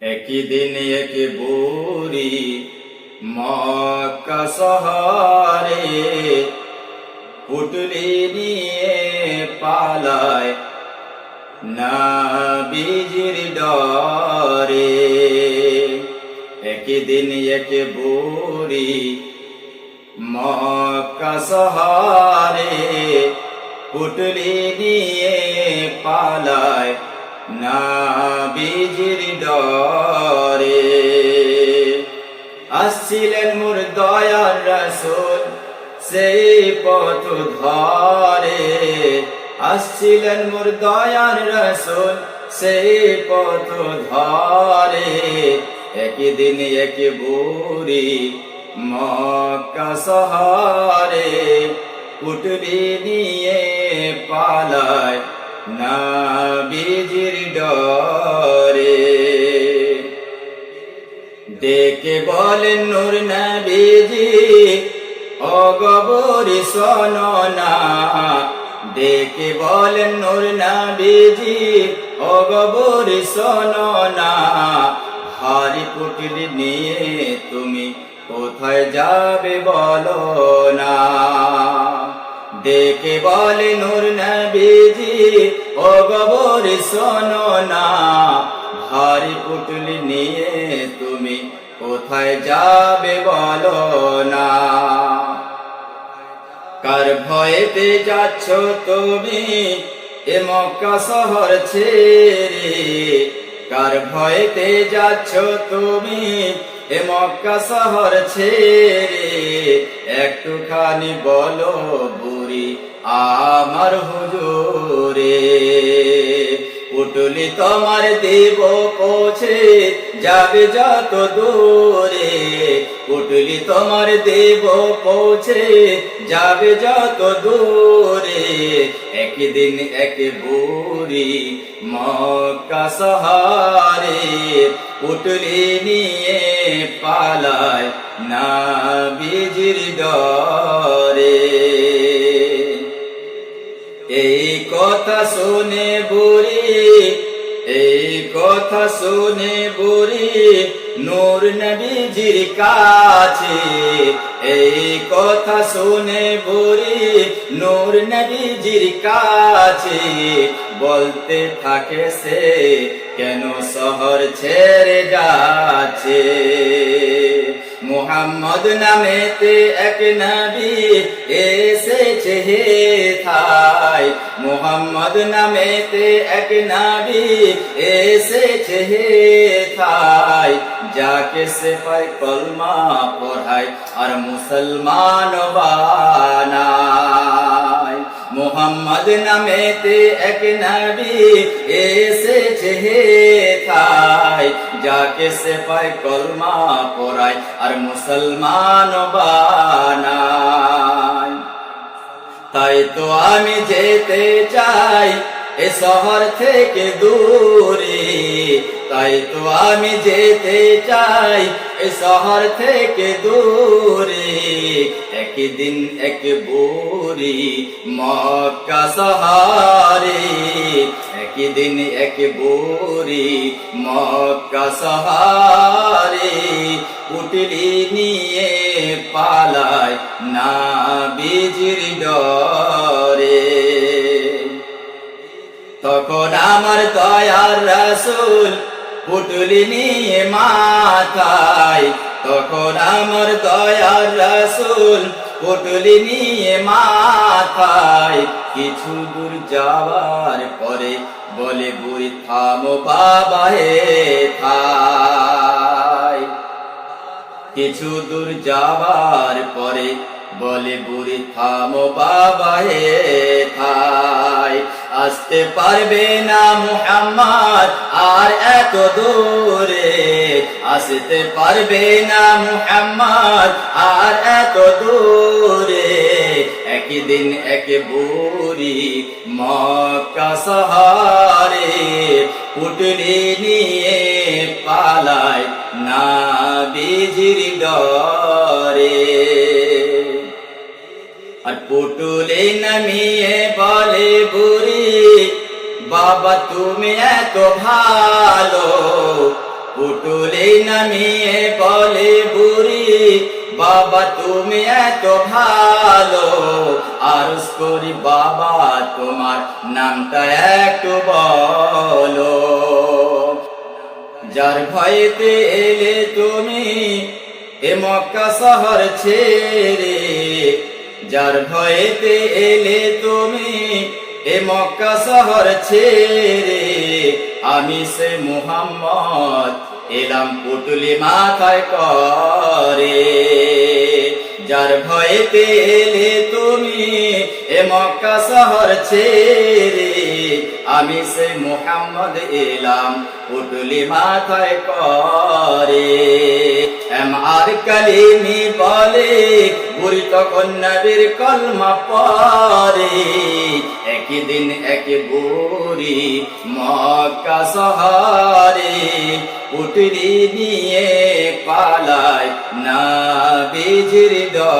একই দিন এক বুড়ি মক্কা শহরে পুটলি নিয়ে পালায় না বীজির ডরে। একই দিন এক বুড়ি মক্কা শহরে পুটলি নিয়ে পালায় না বীজির ডরে। আসছিলেন মোর দয়ার রসুল, সেই পথ ধরে। আসছিলেন মোর দয়ার রসুল, সেই পথ ধরে। একই দিন এক বুড়ি মক্কা শহরে কুটবি নিয়ে পালায়। না বীজির ডরে। ডেকে বলেন নূর নবীজি, অগবরি শোনা ডেকে বলেন নূর নবীজি, অগবরি শোনা হারি পুটলি নিয়ে তুমি কোথায় যাবে বলো না। ডেকে বলে নূর নবীজি ও গবর শোনো না ভারী পুটলি নিয়ে তুমি কোথায় যাবে বলো না? কার ভয়েতে যাচ্ছ তুমি? এ মক্কা শহর ছেড়ে। কার ভয়েতে যাচ্ছ তুমি? এ মক্কা শহর ছেড়ে। একটুখানি বলো আমার হুজুরে পুটুলি তোমার দেব পৌঁছে যাবে যত দূরে। পুটুলি তোমার দেব পৌঁছে যাবে যত দূরে। একদিন এক বুড়ি মক্কা সহারে পুটলি নিয়ে পালায় না বীজির ডরে কথা শুনে বুড়ি, এই কথা শুনে বুড়ি, নূর নবীজির কাছে। এই কথা শুনে বুড়ি, নূর নবীজির কাছে। বলতে থাকে সে, কেন শহর ছেড়ে যাচ্ছে? মোহাম্মদ নামেতে এক নবী এসেছে হে থাই মোহাম্মদ নামেতে এক নবী এসেছে হে থাই যাকে সে পায় কলমা পড়ায় আর মুসলমান বানায়। মোহাম্মদ নামেতে এক নবী এসেছে হে থাই যাকে সে পায় কলমা পড়ায় আর মুসলমান বানায়। তাই তো আমি যেতে চাই এ শহর থেকে দূরে। তাই তো আমি যেতে চাই এ শহর থেকে দূরে। একদিন এক বুড়ি মক্কা শহরে। একদিন এক বুড়ি মক্কা সহারে উঠলি নিয়ে পালায় না বীজির ডরে। তখন আমার দয়ার রসুল পুটুলি নিয়ে মাথায়, তখন আমার পুটুলি নিয়ে মাথায়, কিছু দূর যাওয়ার পরে বলে, বুড়ি থামো বাবা, হে থাই কিছু দূর যাবার পরে বলে, বুড়ি থামো বাবা, হে থাই। আসতে পারবে না মুহাম্মদ আর এত দূরে। আসতে পারবে না মুহাম্মদ আর এত দূরে। একদিন এক বুড়ি মক্কা শহরে পুটলি নিয়ে পালায়। না ডরে। আর পুটুলে নামিয়ে বলে, বুড়ি, বাবা তুমি এত ভালো। পুটুলে নামিয়ে বলে, বুড়ি, বাবা তুমি এত ভালো। আরস করি, বাবা, তোমার নামটা একটু বলো। যার ভয়েতে এলে তুমি এ মক্কা শহর ছেড়ে। যার ভয়েতে এলে তুমি এ মক্কা শহর ছেড়ে। আমি সে মুহাম্মদ এলাম পুটুলি মাথায় করে। যার ভয়েতে এলে তুমি এ মক্কা শহর ছেড়ে আমি সে মোহাম্মদ এলাম পুটুলি মাথায় করে। এম আর কালিমি বলে, বুড়ি তখন নবীর কলমা পরে। একই দিন এক বুড়ি মক্কা শহরে পুটলি নিয়ে পালায় না বিজির দরে